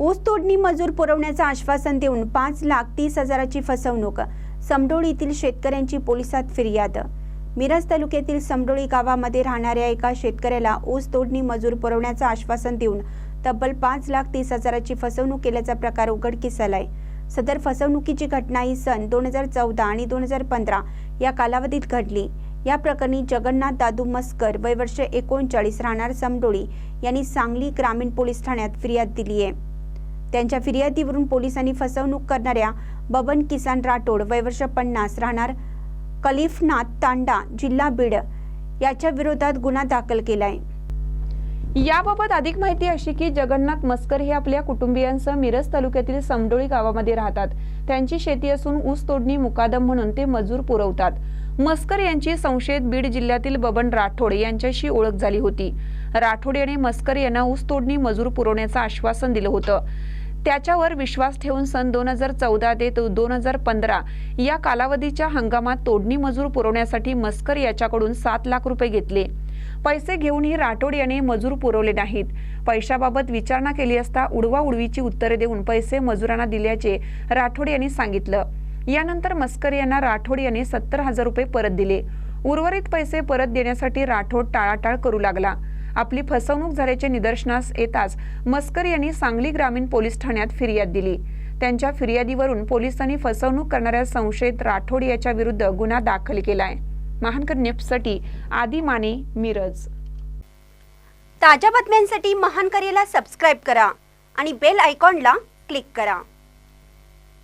ऊस तोडणी मजूर पुरवण्याचं आश्वासन देऊन पाच लाख तीस हजाराची फसवणूक. समडोळीतील येथील शेतकऱ्यांची पोलिसात फिर्याद. मिरज तालुक्यातील समडोळी गावामध्ये राहणाऱ्या एका शेतकऱ्याला ऊस तोडणी मजूर पुरवण्याचं आश्वासन देऊन तब्बल पाच लाख तीस हजाराची फसवणूक केल्याचा प्रकार उघडकीस आलाय सदर फसवणुकीची घटना ही सन दोन हजार चौदा आणि दोन हजार पंधरा या कालावधीत घडली. या प्रकरणी जगन्नाथ दादू मस्कर वय वर्ष एकोणचाळीस राहणार समडोळी यांनी सांगली ग्रामीण पोलीस ठाण्यात फिर्याद दिली आहे त्यांच्या फिर्यादीवरून पोलिसांनी फसवणूक करणाऱ्या बबन किसान राठोड वयवर्ष पन्नास राहणार कलिफनाथ तांडा जिल्हा बीड याच्या विरोधात गुन्हा दाखल केलाय. याबाबत अधिक माहिती अशी की जगन्नाथ मस्कर हे आपल्या कुटुंबियांसह मिरज तालुक्यातील समडोळी गावामध्ये राहतात. त्यांची शेती असून ऊस तोडणी मुकादम म्हणून ते मजूर पुरवतात. मस्कर यांची संशयित बीड जिल्ह्यातील बबन राठोड यांच्याशी ओळख झाली होती. राठोड यांनी मस्कर यांना ऊस तोडणी मजूर पुरवण्याचं आश्वासन दिलं होतं. त्याच्यावर विश्वास ठेवून सन दोन हजार चौदा ते दोन हजार पंधरा या कालावधीच्या हंगामात तोडणी मजूर पुरवण्यासाठी मस्कर याच्याकडून सात लाख रुपये घेतले. पैसे घेऊनही राठोड याने मजूर पुरवले नाहीत. पैशाबाबत विचारणा केली असता उडवा उडवीची उत्तरे देऊन पैसे मजुरांना दिल्याचे राठोड यांनी सांगितलं. यानंतर मस्कर यांना राठोड यांनी सत्तर हजार रुपये परत दिले. उर्वरित पैसे परत देण्यासाठी राठोड टाळाटाळ करू लागला. आपली फसवणूक झाल्याचे निदर्शनास येताच मस्कर यांनी सांगली ग्रामीण पोलीस ठाण्यात फिर्याद दिली. त्यांच्या फिर्यादीवरून पोलिसांनी फसवणूक करणाऱ्या संशयित राठोड याच्या विरुद्ध गुन्हा दाखल केलाय. महानकर न्यूजसाठी आदी माने मिरज. ताज्या बातम्यांसाठी महान करेला सबस्क्राईब करा आणि बेल आयकॉनला क्लिक करा.